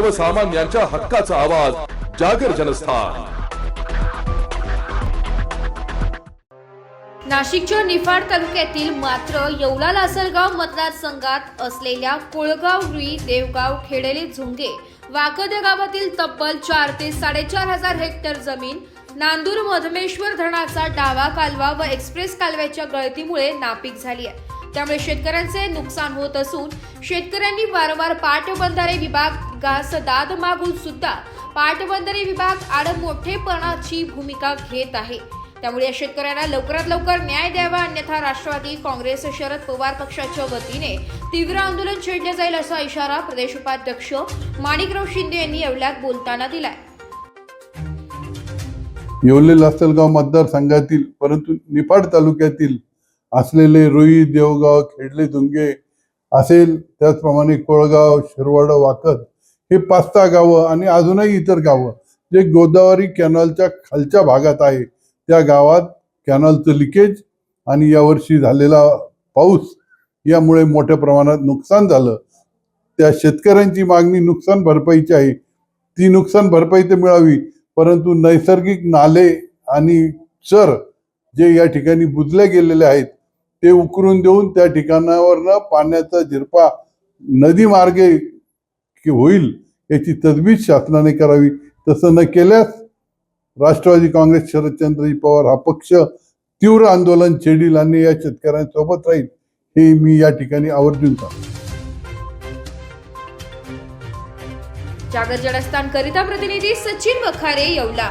सर्वसामान्यांच्या हक्काचा आवाज जागर जनस्थान. नाशिकच्या निफाड तालुक्यातील मात्र येवला लासलगाव मतदारसंघात असलेल्या कोळगाव रुई देवगाव खेडेले झुंगे वाकद गावातील तब्बल चार ते साडेचार हजार हेक्टर जमीन नांदूर मधमेश्वर धरणाचा डावा कालवा व एक्सप्रेस कालव्याच्या गळतीमुळे नापीक झाली आहे. त्यामुळे शेतकऱ्यांचे नुकसान होत असून शेतकऱ्यांनी वारंवार पाटबंधारे विभागास दाद मागून सुद्धा पाटबंधारे विभाग आड मोठेपणाची भूमिका घेत आहे. त्यामुळे या शेतकऱ्यांना लवकरात लवकर न्याय द्यावा अन्यथा राष्ट्रवादी काँग्रेस शरद पवार पक्षाच्या वतीने तीव्र आंदोलन छेडले जाईल असा इशारा प्रदेश उपाध्यक्ष माणिकराव शिंदे यांनी येवल्यात बोलताना दिलाय. येवले लासलगाव मतदारसंघातील परंतु निफाड तालुक्यातील असलेले रुई देवगाव खेडले दुंगे असेल त्याचप्रमाणे कोळगाव शिरवड वाकद हे पाच सहा गावं आणि अजूनही इतर गावं. जे गोदावरी कॅनलच्या खालच्या भागात आहे. त्या गावात कॅनलचं लिकेज आणि यावर्षी झालेला पाऊस यामुळे मोठ्या प्रमाणात नुकसान झालं. त्या शेतकऱ्यांची मागणी नुकसान भरपाईची आहे. ती नुकसान भरपाई तर मिळावी परंतु नैसर्गिक नाले आणि चर जे या ठिकाणी बुजले गेलेले आहेत ते उकरून देऊन त्या ठिकाणावरनं पाण्याचा झिरपा नदी मार्गे की होईल याची तजवीज शासनाने करावी. तसं न केल्यास राष्ट्रवादी काँग्रेस शरदचंद्रजी पवार हा पक्ष तीव्र आंदोलन छेडील आणि या शेतकऱ्यांसोबत राहील हे मी या ठिकाणी आवर्जून सांगतो. जागर जडस्थान करिता प्रतिनिधी सचिन वखारे येवला.